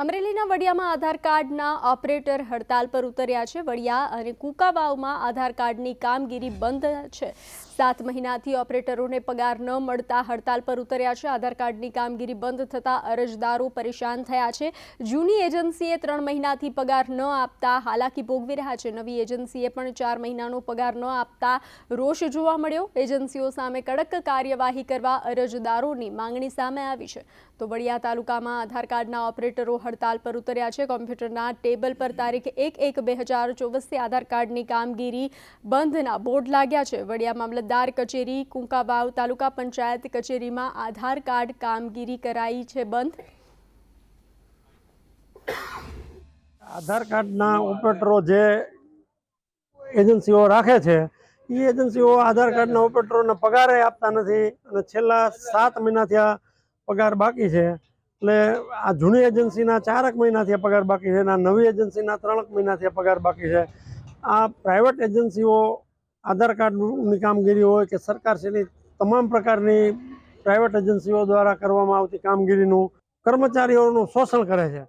અમરેલીના વડિયામાં આધાર કાર્ડના ઓપરેટર હડતાલ પર ઉતર્યા છે. વડિયા અને કુકાવાવમાં આધાર કાર્ડની કામગીરી બંધ છે. સાત મહિનાથી ઓપરેટરોને પગાર ન મળતા હડતાલ પર ઉતર્યા છે. આધાર કાર્ડની કામગીરી બંધ થતાં અરજદારો પરેશાન થયા છે. જૂની એજન્સીએ ત્રણ મહિનાથી પગાર ન આપતા હાલાકી ભોગવી રહ્યા છે. નવી એજન્સીએ પણ ચાર મહિનાનો પગાર ન આપતા રોષ જોવા મળ્યો. એજન્સીઓ સામે કડક કાર્યવાહી કરવા અરજદારોની માંગણી સામે આવી છે. તો વડિયા તાલુકામાં આધાર કાર્ડના ઓપરેટરો હડતાલ પર ઉતર્યા છે. કોમ્પ્યુટરના ટેબલ પર તારીખ એક એક બે હજાર ચોવીસથી આધાર કાર્ડની કામગીરી બંધના બોર્ડ લાગ્યા છે. વડિયા મામલતદાર કચેરી કુંકાવાવ તાલુકા પંચાયત કચેરીમાં આધાર કાર્ડ કામગીરી કરાઈ છે બંધ. આધાર કાર્ડના ઓપરેટરો જે એજન્સીઓ રાખે છે એ એજન્સીઓ આધાર કાર્ડના ઓપરેટરોને પગારે આપતા નથી અને છેલ્લા સાત મહિનાથી આ પગાર બાકી છે. એટલે આ જૂની એજન્સીના ચારક મહિનાથી પગાર બાકી છે અને નવી એજન્સીના ત્રણક મહિનાથી પગાર બાકી છે. આ પ્રાઇવેટ એજન્સીઓ આધાર કાર્ડની કામગીરી હોય કે સરકારશ્રીની તમામ પ્રકારની પ્રાઇવેટ એજન્સીઓ દ્વારા કરવામાં આવતી કામગીરીનું કર્મચારીઓનું શોષણ કરે છે.